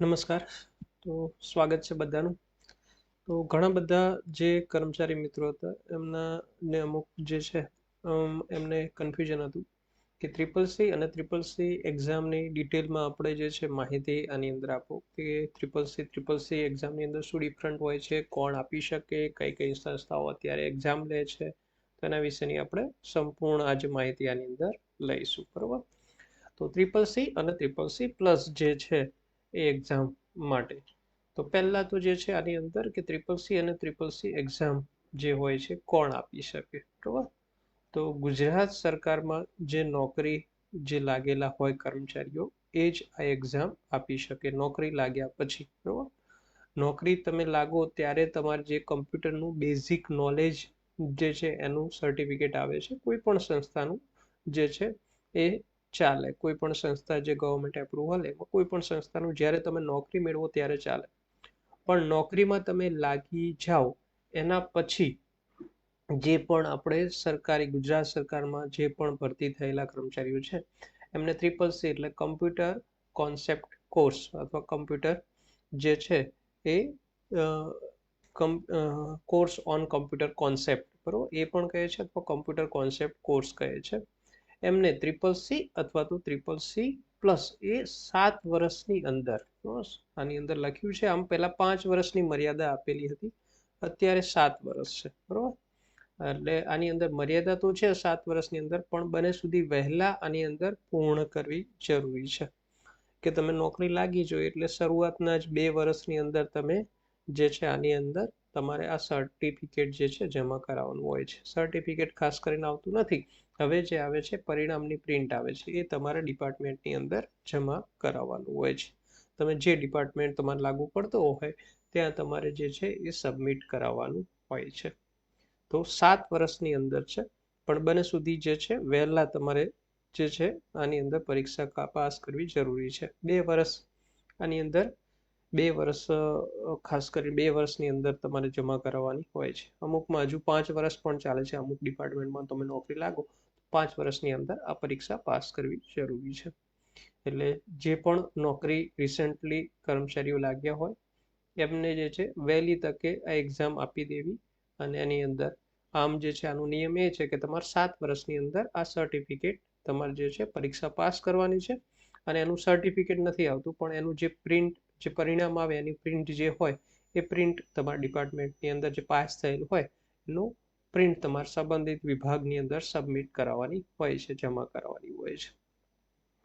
નમસ્કાર. તો સ્વાગત છે બધાનું. તો ઘણા બધા જે કર્મચારી મિત્રો હતા, એમના ને અમુક જે છે એમને કન્ફ્યુઝન હતું કે ટ્રિપલ સી અને ટ્રિપલ સી એક્ઝામની ડિટેલમાં આપણે જે છે માહિતી આની અંદર આપો કે ટ્રિપલ સી ટ્રિપલ સી એક્ઝામની અંદર શું ડિફરન્ટ હોય છે, કોણ આપી શકે, કઈ કઈ સંસ્થાઓ અત્યારે એક્ઝામ લે છે, તો એના વિશેની આપણે સંપૂર્ણ આજે માહિતી આની અંદર લઈશું, બરોબર? તો ટ્રિપલ સી અને ટ્રિપલ સી પ્લસ જે છે એ એક્ઝામ માટે. તો પહેલાં તો જે છે આની અંદર કે ત્રિપલ સી અને ત્રિપલ સી એક્ઝામ જે હોય છે કોણ આપી શકે? બરાબર? તો ગુજરાત સરકારમાં જે નોકરી જે લાગેલા હોય કર્મચારીઓ, એ જ આ એક્ઝામ આપી શકે નોકરી લાગ્યા પછી. બરાબર? નોકરી તમે લાગો ત્યારે તમારે જે કમ્પ્યુટરનું બેઝિક નોલેજ જે છે એનું સર્ટિફિકેટ આવે છે, કોઈ પણ સંસ્થાનું જે છે એ ચાલે, કોઈ પણ સંસ્થા જે ગવર્મેન્ટ એપ્રુવલ એમાં કોઈ પણ સંસ્થાનું જ્યારે તમે નોકરી મેળવો ત્યારે ચાલે. પણ નોકરીમાં તમે લાગી જાઓ, એના પછી જે પણ આપણે સરકારી, ગુજરાત સરકારમાં જે પણ ભરતી થયેલા કર્મચારીઓ છે, એમને ત્રિપલ સી એટલે કમ્પ્યુટર કોન્સેપ્ટ કોર્સ અથવા કમ્પ્યુટર જે છે એ કોર્સ ઓન કમ્પ્યુટર કોન્સેપ્ટ બરોબર? એ પણ કહે છે અથવા કમ્પ્યુટર કોન્સેપ્ટ કોર્સ કહે છે. એમને ત્રિપલ સી અથવા તો ત્રિપલ સી પ્લસ એ સાત વર્ષની અંદર. આની અંદર લખ્યું છે, આમ પહેલા પાંચ વર્ષની મર્યાદા આપેલી હતી. અત્યારે સાત વર્ષ છે, બરોબર? એટલે આની અંદર મર્યાદા તો છે, સાત વર્ષની અંદર, પણ બને સુધી વહેલા આની અંદર પૂર્ણ કરવી જરૂરી છે. કે તમે નોકરી લાગી જોઈએ એટલે શરૂઆતના જ બે વર્ષની અંદર તમે જે છે આની અંદર તમારે આ સર્ટિફિકેટ જે છે, જમા કરાવવાનું હોય છે. સર્ટિફિકેટ ખાસ કરીને આવતું નથી. હવે જે આવે છે, પરિણામની પ્રિન્ટ આવે છે, એ તમારા ડિપાર્ટમેન્ટની અંદર જમા કરાવવાનું હોય છે. તમે જે ડિપાર્ટમેન્ટ તમારે લાગુ પડતો હોય, ત્યાં તમારે જે છે એ સબમિટ કરાવવાનું હોય છે. તો સાત વર્ષની અંદર છે, પણ બને સુધી જે છે, વહેલા તમારે જે છે, આની અંદર પરીક્ષા પાસ કરવી જરૂરી છે. બે વર્ષ આની અંદર, બે વર્ષ ખાસ કરી બે વર્ષની અંદર તમારે જમા કરાવવાની હોય છે. અમુકમાં હજુ પાંચ વર્ષ પણ ચાલે છે, અમુક ડિપાર્ટમેન્ટમાં તમે નોકરી લાગો પાંચ વર્ષની અંદર આ પરીક્ષા પાસ કરવી જરૂરી છે. એટલે જે પણ નોકરી રિસેન્ટલી કર્મચારીઓ લાગ્યા હોય, એમને જે છે વહેલી તકે આ એક્ઝામ આપી દેવી અને એની અંદર આમ જે છે આનો નિયમ એ છે કે તમારે સાત વર્ષની અંદર આ સર્ટિફિકેટ તમારે જે છે પરીક્ષા પાસ કરવાની છે અને એનું સર્ટિફિકેટ નથી આવતું, પણ એનું જે પ્રિન્ટ જે પરિણામ આવે એની પ્રિન્ટ જે હોય, એ પ્રિન્ટ તમારા ડિપાર્ટમેન્ટની અંદર જે પાસ થયેલ હોય, એનું પ્રિન્ટ તમારા સંબંધિત વિભાગની અંદર સબમિટ કરાવવાની હોય છે, જમા કરાવવાની હોય છે.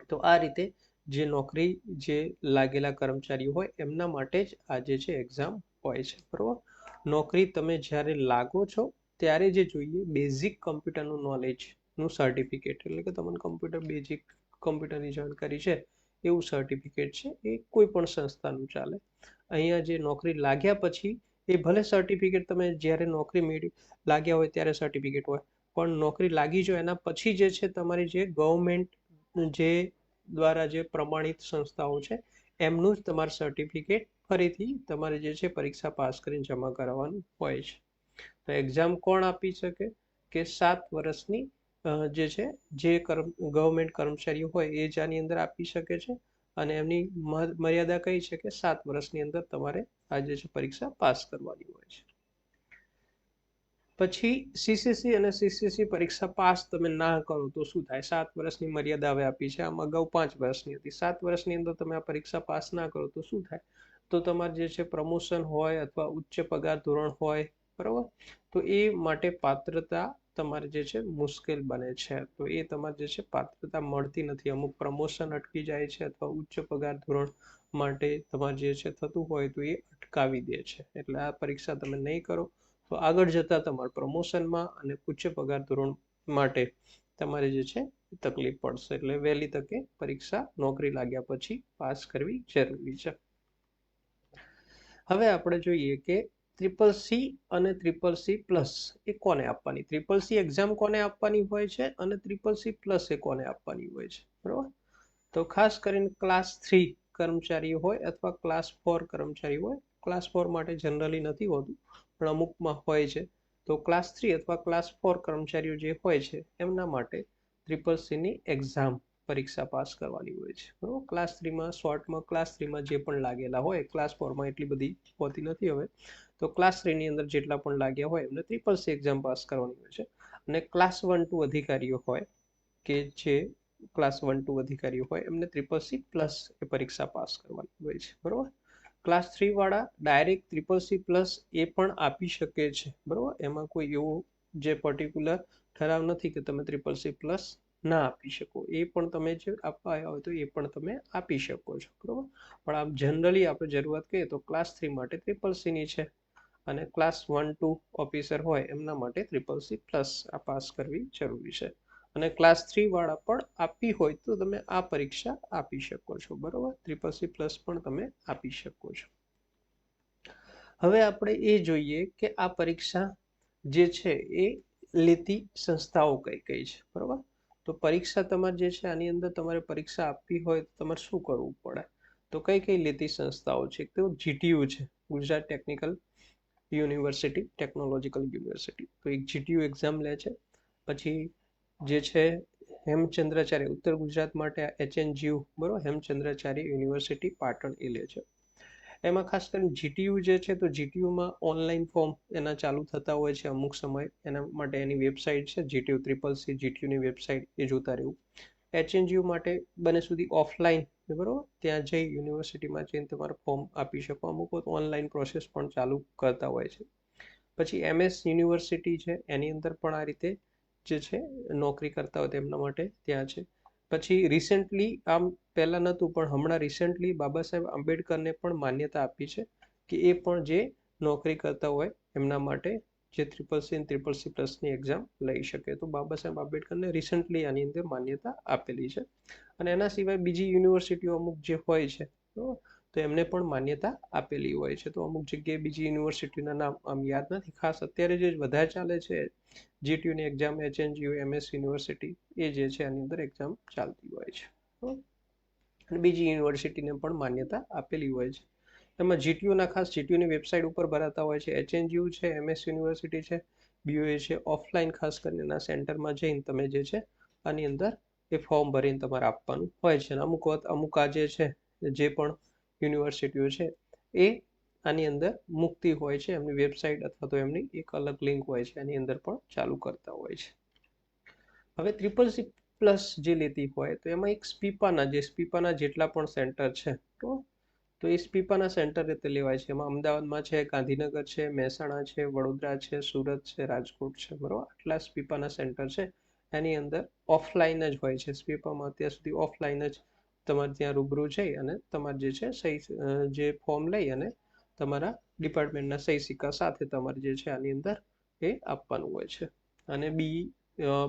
તો આ રીતે જે નોકરી જે લાગેલા કર્મચારીઓ હોય, એમના માટે જ આજે છે એક્ઝામ હોય છે, બરાબર? નોકરી તમે જ્યારે લાગો છો, ત્યારે જે જોઈએ બેઝિક કમ્પ્યુટરનું નોલેજનું સર્ટિફિકેટ એટલે કે તમને કમ્પ્યુટર બેઝિક કમ્પ્યુટરની જાણકારી છે, એવું સર્ટિફિકેટ છે, એ કોઈ પણ સંસ્થાનું ચાલે. અહીંયા જે નોકરી લાગ્યા પછી એ ભલે સર્ટિફિકેટ તમે જ્યારે નોકરી મેળવી, લાગ્યા હોય ત્યારે સર્ટિફિકેટ હોય, પણ નોકરી લાગી જો એના પછી જે છે તમારી જે ગવર્મેન્ટ જે દ્વારા જે પ્રમાણિત સંસ્થાઓ છે, એમનું જ તમારું સર્ટિફિકેટ ફરીથી તમારે જે છે પરીક્ષા પાસ કરીને જમા કરાવવાનું હોય છે. તો એક્ઝામ કોણ આપી શકે? કે સાત વર્ષની જે છે જે કર્મ ગવર્મેન્ટ કર્મચારીઓ હોય એ જ આની અંદર આપી શકે છે. અને એમની મર્યાદા કઈ છે કે સાત વર્ષની અંદર તમારે આ જે છે પરીક્ષા પાસ કરવાની હોય છે. પછી સીસીસી અને સીસીસી પરીક્ષા પાસ તમે ના કરો તો શું થાય? સાત વર્ષની મર્યાદા હવે આપી છે. આમ અગાઉ પાંચ વર્ષની હતી. સાત વર્ષની અંદર તમે આ પરીક્ષા પાસ ના કરો તો શું થાય? તો તમારે જે છે પ્રમોશન હોય અથવા ઉચ્ચ પગાર ધોરણ હોય, બરાબર? તો એ માટે પાત્રતા તમારે જે છે મુશ્કેલ બને છે. તો એ તમારે જે છે પાત્રતા મળતી નથી. અમુક પ્રમોશન અટકી જાય છે અથવા ઉચ્ચ પગાર ધોરણ માટે તમારે જે છે થતું હોય તો એ અટકાવી દે છે. એટલે આ પરીક્ષા તમે નહીં કરો તો આગળ જતાં તમારા પ્રમોશનમાં અને ઉચ્ચ પગાર ધોરણ માટે તમારે જે છે તકલીફ પડશે. એટલે વહેલી તકે પરીક્ષા નોકરી લાગ્યા પછી પાસ કરવી જરૂરી છે. હવે આપણે જોઈએ કે ટ્રિપલ સી અને ટ્રિપલ સી પ્લસ એ કોને આપવાની? ટ્રિપલ સી એક્ઝામ કોને આપવાની હોય છે અને ટ્રિપલ સી પ્લસ એ કોને આપવાની હોય છે? બરાબર? તો ખાસ કરીને ક્લાસ થ્રી કર્મચારી હોય અથવા ક્લાસ ફોર કર્મચારી હોય ક્લાસ ફોર માટે જનરલી નથી હોતું, પણ અમુકમાં હોય છે. તો ક્લાસ થ્રી અથવા ક્લાસ ફોર કર્મચારીઓ જે હોય છે, એમના માટે ટ્રિપલ સીની એક્ઝામ પરીક્ષા પાસ કરવાની હોય છે. બરોબર? ક્લાસ થ્રીમાં શોર્ટમાં ક્લાસ થ્રીમાં જે પણ લાગેલા હોય ક્લાસ ફોરમાં એટલી બધી હોતી નથી હવે. તો ક્લાસ થ્રીની અંદર જેટલા પણ લાગ્યા હોય એમને ત્રિપલ સી એક્ઝામ પાસ કરવાની હોય છે. અને ક્લાસ વન ટુ અધિકારીઓ હોય કે જે ક્લાસ વન ટુ અધિકારીઓ હોય એમને ત્રિપલ સી પ્લસ એ પરીક્ષા પાસ કરવાની હોય છે. બરોબર? ક્લાસ થ્રી વાળા ડાયરેક્ટ ત્રિપલ સી પ્લસ એ પણ આપી શકે છે. બરોબર? એમાં કોઈ એવું જે પર્ટિક્યુલર ઠરાવ નથી કે તમે ત્રિપલ સી પ્લસ ના આપી શકો. એ પણ તમે જે આપવા આવ્યા હોય તો એ પણ તમે આપી શકો છો. બરોબર? પણ આમ જનરલી આપણે જરૂરત કહીએ તો ક્લાસ થ્રી માટે ટ્રિપલ સીની છે. અને ક્લાસ વન ટુ ઓફિસર હોય, એમના માટે ટ્રિપલ સી પ્લસ આ પાસ કરવી જરૂરી છે. અને ક્લાસ થ્રી વાળા પણ આપી હોય તો તમે આ પરીક્ષા આપી શકો છો, બરોબર? ત્રિપલ સી પ્લસ પણ તમે આપી શકો છો. હવે આપણે એ જોઈએ કે આ પરીક્ષા જે છે એ લેતી સંસ્થાઓ કઈ કઈ છે, બરોબર? તો પરીક્ષા તમારે જે છે આની અંદર તમારે પરીક્ષા આપવી હોય તો તમારે શું કરવું પડે? તો કઈ કઈ લેતી સંસ્થાઓ છે? તો જીટીયુ છે, Gujarat technical university, technological university. તો એક જીટીયુ એક્ઝામ લે છે. પછી જે છે હેમચંદ્રાચાર્ય, ઉત્તર ગુજરાત માટે એચએનજીયુ, બરોબર? હેમચંદ્રાચાર્ય યુનિવર્સિટી, પાટણ, એ લે છે. એમાં ખાસ કરીને જીટીયુ જે છે, તો જીટીયુમાં ઓનલાઈન ફોર્મ એના ચાલુ થતા હોય છે અમુક સમય. એના માટે એની વેબસાઇટ છે, જીટીયુ ટ્રિપલ સી, જીટીયુની વેબસાઇટ, એ જોતા રહેવું. એચએનજીયુ માટે બને સુધી ઓફલાઈન બરોબર? ત્યાં જઈ યુનિવર્સિટીમાં જઈને તમારે ફોર્મ આપી શકો. અમુક ઓનલાઈન પ્રોસેસ પણ ચાલુ કરતા હોય છે. પછી એમએસ યુનિવર્સિટી છે, એની અંદર પણ આ રીતે જે છે, નોકરી કરતા હોય તેમના માટે ત્યાં છે. પછી રિસેન્ટલી આમ પહેલાં નહોતું, પણ હમણાં રિસેન્ટલી બાબા સાહેબ આંબેડકરને પણ માન્યતા આપી છે કે એ પણ જે નોકરી કરતા હોય એમના માટે જે ત્રિપલ સી ત્રિપલ સી પ્લસની એક્ઝામ લઈ શકે. તો બાબા સાહેબ આંબેડકરને રિસન્ટલી આની અંદર માન્યતા આપેલી છે. અને એના સિવાય બીજી યુનિવર્સિટીઓ અમુક જે હોય છે, તો એમને પણ માન્યતા આપેલી હોય છે. તો અમુક જગ્યાએ બીજી યુનિવર્સિટીના નામ આમ યાદ નથી. ખાસ અત્યારે જે વધારે ચાલે છે જીટીયુની એક્ઝામ એચએનજીયુ એમએસ યુનિવર્સિટી એ જે છે આની અંદર એક્ઝામ ચાલતી હોય છે. અને બીજી યુનિવર્સિટીને પણ માન્યતા આપેલી હોય છે. એમાં જીટીયુના ખાસ જીટીયુની વેબસાઇટ ઉપર ભરાતા હોય છે. એચએનજીયુ છે એમએસ યુનિવર્સિટી છે બીઓએ છે ઓફલાઈન ખાસ કરીને સેન્ટરમાં જઈને તમે જે છે, આની અંદર એ ફોર્મ ભરીને તમારે આપવાનું હોય છે. અને અમુક વખત અમુક આ જે છે, જે પણ યુનિવર્સિટીઓ છે, એ આની અંદર મુક્તિ હોય છે. એમની વેબસાઇટ અથવા તો એમની એક અલગ લિંક હોય છે, એની અંદર પણ ચાલુ કરતા હોય છે. હવે ટ્રિપલ સી પ્લસ જે લેતી હોય, તો એમાં એક સ્પીપાના, જે સ્પીપાના જેટલા પણ સેન્ટર છે, તો તો એ સ્પીપાના સેન્ટર રીતે લેવાય છે. એમાં અમદાવાદમાં છે, ગાંધીનગર છે, મહેસાણા છે, વડોદરા છે, સુરત છે, રાજકોટ છે, બરાબર? આટલા સ્પીપાના સેન્ટર છે. એની અંદર ઓફલાઈન જ હોય છે. સ્પીપામાં અત્યાર સુધી ઓફલાઈન જ તમારે ત્યાં રૂબરૂ જઈ અને તમારે જે છે, સહી જે ફોર્મ લઈ અને તમારા ડિપાર્ટમેન્ટના સહી સિક્કા સાથે તમારે જે છે, આની અંદર એ આપવાનું હોય છે. અને બી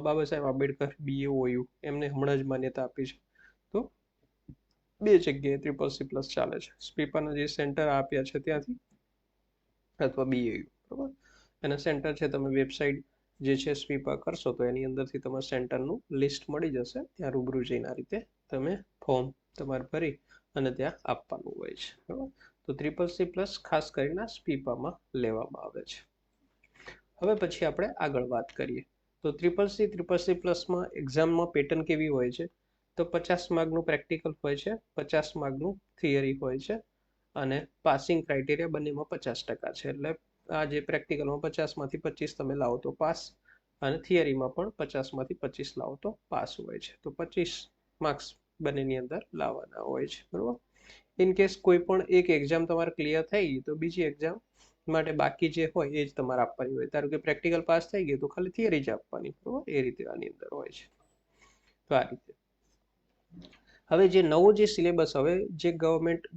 બાબા સાહેબ આંબેડકર બીએ ઓયુ. એમને હમણાં જ માન્યતા આપી છે. બે જગ્યાએ ટ્રિપલ સી પ્લસ ચાલે છે. સ્પીપાના જે સેન્ટર આપ્યા છે ત્યાંથી અથવા બીએયુ બરાબર? એના સેન્ટર છે, તમે વેબસાઇટ જે છે સ્પીપા કરશો તો એની અંદરથી તમારે સેન્ટરનું લિસ્ટ મળી જશે. ત્યાં રૂબરૂ જઈને આ રીતે તમે ફોર્મ તમારે ભરી અને ત્યાં આપવાનું હોય છે, બરાબર? તો ટ્રિપલ સી પ્લસ ખાસ કરીને સ્પીપામાં લેવામાં આવે છે. હવે પછી આપણે આગળ વાત કરીએ. તો ટ્રિપલ સી ટ્રિપલ સી પ્લસમાં એક્ઝામમાં પેટર્ન કેવી હોય છે? તો પચાસ માર્કનું પ્રેક્ટિકલ હોય છે, પચાસ માર્કનું થિયરી હોય છે અને પાસિંગ ક્રાઇટેરિયા બંનેમાં પચાસ ટકા છે. એટલે આ જે પ્રેક્ટિકલમાં પચાસમાંથી પચીસ તમે લાવો તો પાસ અને થિયરીમાં પણ પચાસમાંથી પચીસ લાવો તો પાસ હોય છે. તો પચીસ માર્ક્સ બંનેની અંદર લાવવાના હોય છે, બરાબર? ઇન કેસ કોઈ પણ એક એક્ઝામ તમારે ક્લિયર થઈ તો બીજી એક્ઝામ માટે બાકી જે હોય એ જ તમારે આપવાની હોય. ધારો કે પ્રેક્ટિકલ પાસ થઈ ગયું તો ખાલી થિયરી જ આપવાની, બરાબર? એ રીતે આની અંદર હોય છે. તો આ રીતે. હવે જે નવો જે સિલેબસ હવે જે ગવર્મેન્ટ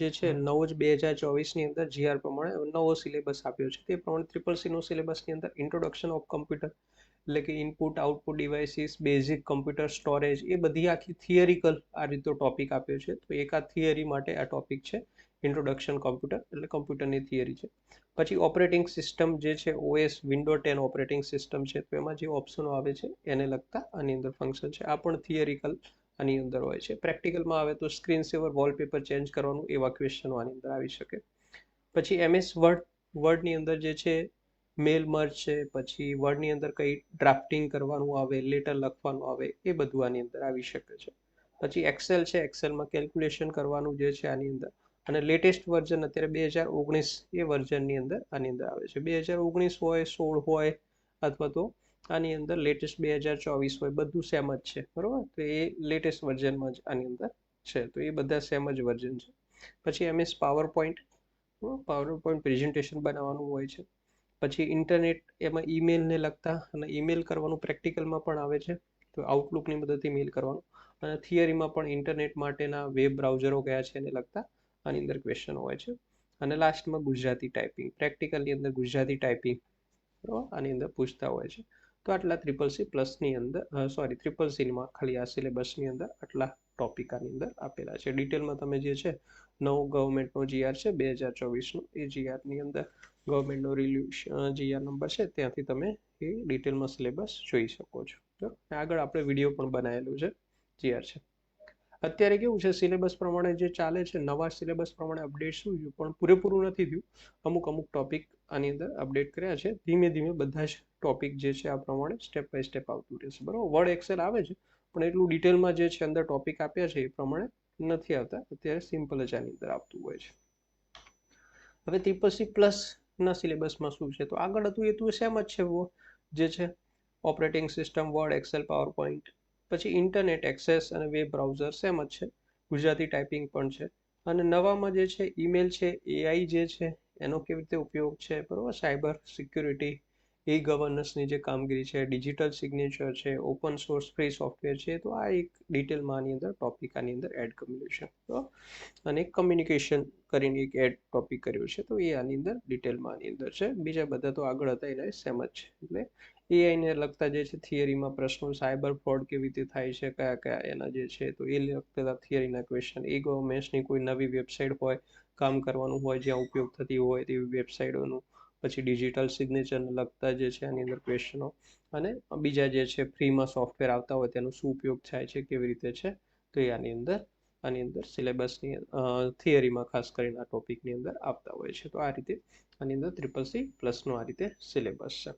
જે છે નવો જ બે હજાર ચોવીસની અંદર જીઆર પ્રમાણે નવો સિલેબસ આપ્યો છે. તે પ્રમાણે ટ્રિપલ સીનો સિલેબસની અંદર ઇન્ટ્રોડક્શન ઓફ કમ્પ્યુટર એટલે કે input output devices basic computer storage એ બધી આખી થિયરિકલ આ રીતનો ટોપિક આપ્યો છે. તો એક આ થિયરી માટે આ ટોપિક છે ઇન્ટ્રોડક્શન કોમ્પ્યુટર એટલે કમ્પ્યુટરની થિયરી છે. પછી ઓપરેટિંગ સિસ્ટમ જે છે OS window ten operating system છે. તો એમાં જે ઓપ્શનો આવે છે એને લગતા આની અંદર ફંક્શન છે. આ પણ થિયરિકલ આની અંદર હોય છે. પ્રેક્ટિકલમાં આવે તો સ્ક્રીન સેવર વોલપેપર ચેન્જ કરવાનું એવા ક્વેશ્ચનો આની અંદર આવી શકે. પછી એમએસ વર્ડ વર્ડની અંદર જે છે મેલ મર્જ છે, પછી વર્ડની અંદર કઈ ડ્રાફ્ટિંગ કરવાનું આવે લેટર લખવાનું આવે, એ બધું આની અંદર આવી શકે છે. પછી એક્સેલ છે એક્સેલમાં કેલ્ક્યુલેશન કરવાનું જે છે આની અંદર. અને લેટેસ્ટ વર્ઝન અત્યારે બે હજાર ઓગણીસ એ વર્ઝનની અંદર આની અંદર આવે છે. બે હજાર ઓગણીસ હોય, સોળ હોય, અથવા તો આની અંદર લેટેસ્ટ બે હજાર ચોવીસ હોય, બધું સેમ જ છે, બરોબર? તો એ લેટેસ્ટ વર્ઝનમાં જ આની અંદર છે. તો એ બધા સેમ જ વર્ઝન છે. પછી MS power point power point presentation બનાવવાનું હોય છે. પછી ઇન્ટરનેટ એમાં ઈમેલને લગતા અને ઈમેલ કરવાનું પ્રેક્ટિકલમાં પણ આવે છે. તો આઉટલુકની મદદથી મેલ કરવાનું. અને થિયરીમાં પણ ઇન્ટરનેટ માટેના વેબ બ્રાઉઝરો કયા છે એને લગતા આની અંદર ક્વેશ્ચન હોય છે. અને લાસ્ટમાં ગુજરાતી ટાઈપિંગ પ્રેક્ટિકલની અંદર ગુજરાતી ટાઈપિંગ બરાબર? આની અંદર પૂછતા હોય છે. તો આટલા ત્રિપલ સી પ્લસની અંદર સોરી ત્રિપલ સીમાં ખાલી આ સિલેબસની અંદર આટલા ટોપિક આની અંદર આપેલા છે. ડિટેલમાં તમે જે છે, નવો ગવર્મેન્ટનો જીઆર છે, બે હજાર ચોવીસનો એ જીઆરની અંદર ગવર્મેન્ટનો રિલ્યુ જીઆર નંબર છે, ત્યાંથી તમે એ ડિટેલમાં સિલેબસ જોઈ શકો છો. આગળ આપણે વીડિયો પણ બનાવેલું છે જીઆર છે. અત્યારે કેવું છે સિલેબસ પ્રમાણે જે ચાલે છે, નવા સિલેબસ પ્રમાણે અપડેટ શું થયું? પણ પૂરેપૂરું નથી થયું. અમુક અમુક ટોપિક આની અંદર અપડેટ કર્યા છે. ધીમે ધીમે બધા જ ટોપિક જે છે આ પ્રમાણે સ્ટેપ બાય સ્ટેપ આવતું રહેશે. બરાબર? વર્ડ એક્સેલ આવે છે, પણ એટલું ડિટેલમાં જે છે અંદર ટોપિક આપ્યા છે એ પ્રમાણે નથી આવતા. અત્યારે સિમ્પલ જ આની અંદર આવતું હોય છે. હવે ત્રિપલ સી પ્લસના સિલેબસમાં શું છે? તો આગળ હતું એ તું સેમ જ છે જે છે operating system word excel power point પછી ઇન્ટરનેટ એક્સેસ અને વેબ બ્રાઉઝર સેમ જ છે? ગુજરાતી ટાઈપિંગ પણ છે. અને નવામાં જે છે ઈમેલ છે એઆઈ જે છે, એનો કેવી રીતે ઉપયોગ છે? બરાબર? સાયબર સિક્યુરિટી ઈ ગવર્નન્સની જે કામગીરી છે ડિજિટલ સિગ્નેચર છે ઓપન સોર્સ ફ્રી સોફ્ટવેર છે, તો આ એક ડિટેલમાં આની અંદર ટોપિક આની અંદર એડ કર્યું છે. તો અને કમ્યુનિકેશન કરીને એક એડ ટોપિક કર્યો છે, તો એ આની અંદર ડિટેલમાં આની અંદર છે. બીજા બધા તો આગળ હતા, એના સેમ જ છે. એટલે એઆઈને લગતા જે છે થિયરીમાં પ્રશ્નો સાયબર ફ્રોડ કેવી રીતે થાય છે, કયા કયા એના જે છે, તો એ લગતા થિયરીના ક્વેશ્ચન એ ગવર્મેન્ટ્સની કોઈ નવી વેબસાઇટ હોય, કામ કરવાનું હોય, જ્યાં ઉપયોગ થતી હોય તેવી વેબસાઇટોનું પછી ડિજિટલ સિગ્નેચરને લગતા જે છે આની અંદર ક્વેશ્ચનો અને બીજા જે છે ફ્રીમાં સોફ્ટવેર આવતા હોય તેનો શું ઉપયોગ થાય છે, કેવી રીતે છે, તો એ આની અંદર આની અંદર સિલેબસની થિયરીમાં ખાસ કરીને આ ટોપિકની અંદર આપતા હોય છે. તો આ રીતે આની અંદર ત્રિપલ સી પ્લસનો આ રીતે સિલેબસ છે.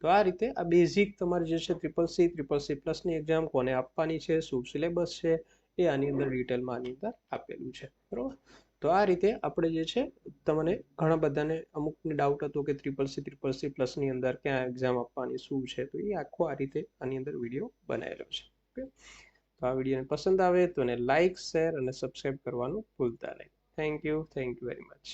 તો આ રીતે આ બેઝિક તમારી જે છે ત્રિપલ સી ત્રિપલ સી પ્લસની એક્ઝામ કોને આપવાની છે, શું સિલેબસ છે, એ આની અંદર ડિટેલમાં આની અંદર આપેલું છે. બરાબર? તો આ રીતે આપણે જે છે, તમને ઘણા બધાને અમુકને ડાઉટ હતો કે ત્રિપલ સી ત્રિપલ સી પ્લસની અંદર ક્યાં એક્ઝામ આપવાની, શું છે, તો એ આખો આ રીતે આની અંદર વીડિયો બનાવેલો છે. ઓકે તો આ વિડીયોને પસંદ આવે તો એને લાઇક શેર અને સબસ્ક્રાઈબ કરવાનું ભૂલતા નહીં. Thank you thank you very much